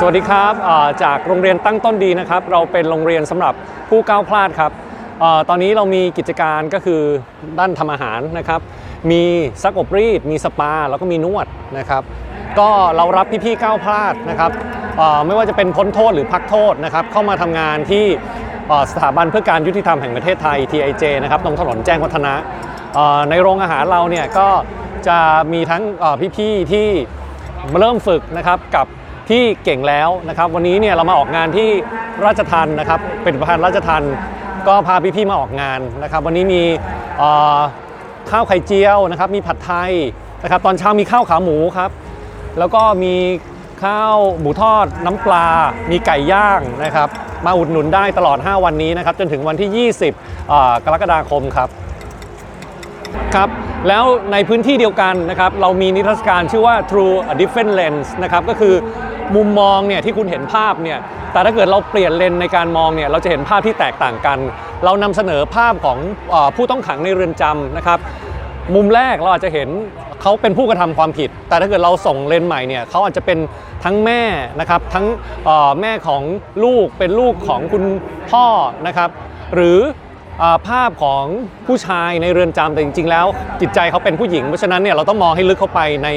สวัสดีครับจากโรงเรียนตั้งต้นดีนะครับ เราเป็นโรงเรียนสำหรับผู้ก้าวพลาดครับอตอนนี้เรามีกิจการก็คือด้านทำอาหารนะครับ มีซักอบรีด มีสปา แล้วก็มีนวดนะครับ ก็เรารับพี่ๆก้าวพลาดนะครับไม่ว่าจะเป็นพ้นโทษหรือพักโทษนะครับ เข้ามาทำงานที่สถาบันเพื่อการยุติธรรมแห่งประเทศไทย TIJ นะครับตรงถนนแจ้งวัฒนะในโรงอาหารเราเนี่ยก็จะมีทั้งพี่ๆที่มาเริ่มฝึกนะครับกับ ที่เก่งแล้วนะครับวันนี้เนี่ยเรามาออกงานที่ราชทันนะครับเป็นประธานราชทันก็พาพี่ๆมาออกงานนะครับ วันนี้มีข้าวไข่เจียวนะครับ มีผัดไทยนะครับ ตอนเช้ามีข้าวขาหมูครับ แล้วก็มีข้าวหมูทอดน้ำปลา มีไก่ย่างนะครับ มาอุดหนุนได้ตลอด 5 วันนี้นะครับ จนถึงวันที่ 20 กรกฎาคมครับครับแล้วในพื้นที่เดียวกันนะครับ เรามีนิทรรศการชื่อว่า True a Different Lens นะครับ ก็คือ มุมมองเนี่ยที่คุณเห็นภาพเนี่ยแต่ถ้าเกิดเราเปลี่ยนเลนในการมองเนี่ยเราจะเห็นภาพที่แตกต่างกัน เรานำเสนอภาพของอผู้ต้องขังในเรือนจำนะครับมุมแรกเราอาจจะเห็นเขาเป็นผู้กระทำความผิด แต่ถ้าเกิดเราส่งเลนใหม่เนี่ยเขาอาจจะเป็นทั้งแม่นะครับทั้งแม่ของลูกเป็นลูกของคุณพ่อนะครับหรืออภาพของผู้ชายในเรือนจำแต่จริง ๆ แล้วจิตใจเขาเป็นผู้หญิง เพราะฉะนั้นเนี่ยเราต้องมองให้ลึกเข้าไปใน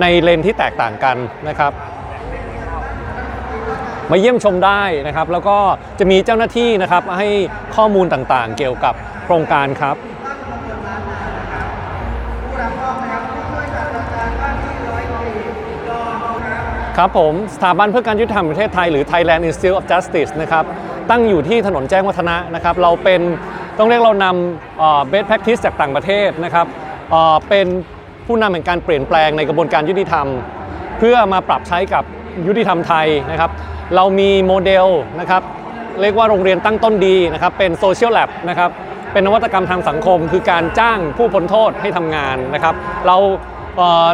ในเลนที่แตกต่างกันนะครับ มาเยี่ยมชมได้นะครับ แล้วก็จะมีเจ้าหน้าที่นะครับให้ข้อมูลต่างๆ เกี่ยวกับโครงการครับครับผม สถาบันเพื่อการยุติธรรมประเทศไทยหรือ Thailand Institute of Justice นะครับตั้งอยู่ที่ถนนแจ้งวัฒนะนะครับ เราเป็นต้องเรียกเรานำเอ่อ best practice จากต่างประเทศนะครับเป็นผู้นำแห่งการเปลี่ยนแปลงในกระบวนการยุติธรรม เพื่อมาปรับใช้กับ ยุติธรรมไทยนะครับ เรามีโมเดลนะครับเรียกว่าโรงเรียนตั้งต้นดีนะครับ เป็นโซเชียลแลบนะครับ เป็นนวัตกรรมทางสังคม คือการจ้างผู้พ้นโทษให้ทำงานนะครับ เรา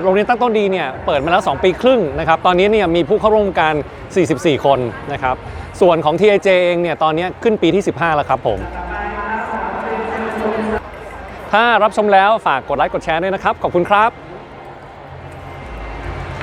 โรงเรียนตั้งต้นดีเนี่ยเปิดมาแล้ว 2 ปีครึ่งนะครับ ตอนนี้เนี่ยมีผู้เข้าร่วมการ 44 คนนะครับ ส่วนของ TIJ เองเนี่ยตอนนี้ขึ้นปีที่ 15 แล้วครับผม ถ้ารับชมแล้วฝากกดไลค์กดแชร์ด้วยนะครับ ขอบคุณครับ